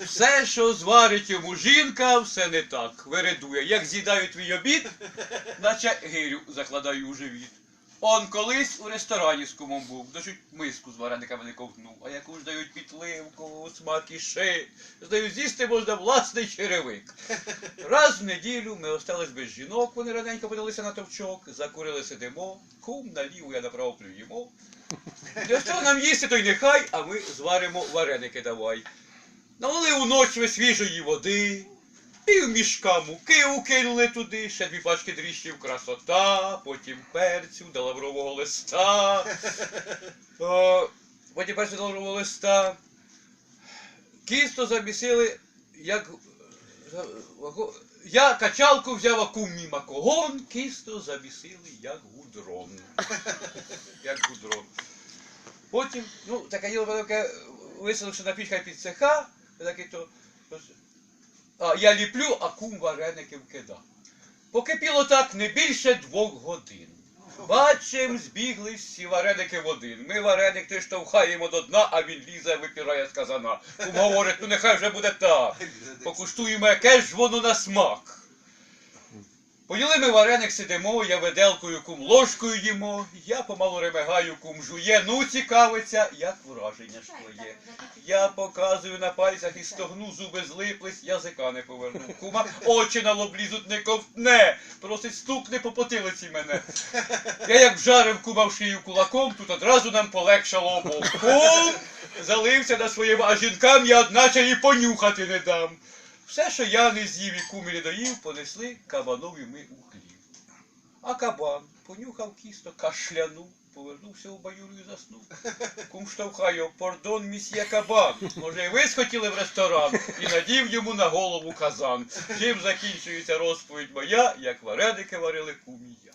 Все, що зварить йому жінка, все не так. Виридує. Як з'їдаю твій обід, наче гирю закладаю у живіт. Он колись у ресторані з кумом був, дочуть миску з варениками не ковтнув, а яку ж дають підливку, смак і ши. Здаю, з'їсти можна власний черевик. Раз в неділю ми остались без жінок, вони раненько подалися на товчок, закурили сидимо, кум наліво, я направо плюємо. Для що нам їсти, то й нехай, а ми зваримо вареники давай. Налили у ночі свіжої води, пів мішка муки укинули туди, ще дві пачки дріжджів красота, потім перцю до лаврового листа. О, потім перцю до лаврового листа. Кісто замісили, як. Я качалку взяв, а кум мій макогон, кісто замісили, як гудрон. Як гудрон. Потім, ну, таке діло виселивши на піч, хай під цеха, таке то. А, я ліплю, а кум вареники вкида. Покипіло так не більше двох годин. Бачим, збігли всі вареники в один. Ми вареник ти штовхаємо до дна, а він лізе, випірає з казана. Кум говорить, ну нехай вже буде так. Покуштуємо, яке ж воно на смак. Поїли ми вареник сидимо, я виделкою кум ложкою їмо, я помалу ремигаю, кум жує, ну цікавиться, як враження ж твоє. Я показую на пальцях і стогну, зуби злиплись, язика не поверну. Кума очі на лоб лізуть, не ковтне, просить стукне по потилиці мене. Я як вжарив кума в шию кулаком, тут одразу нам полегшало обом. Кум залився на своєму, а жінкам я одначе і понюхати не дам. Все, що я не з'їв і кумі не доїв, понесли кабанові ми у хлів. А кабан понюхав кісто, кашлянув, повернувся у баюру і заснув. Кум штовхає, пардон, місьє кабан. Може, і ви схотіли в ресторан і надів йому на голову казан. Чим закінчується розповідь моя, як вареники варили кумі я.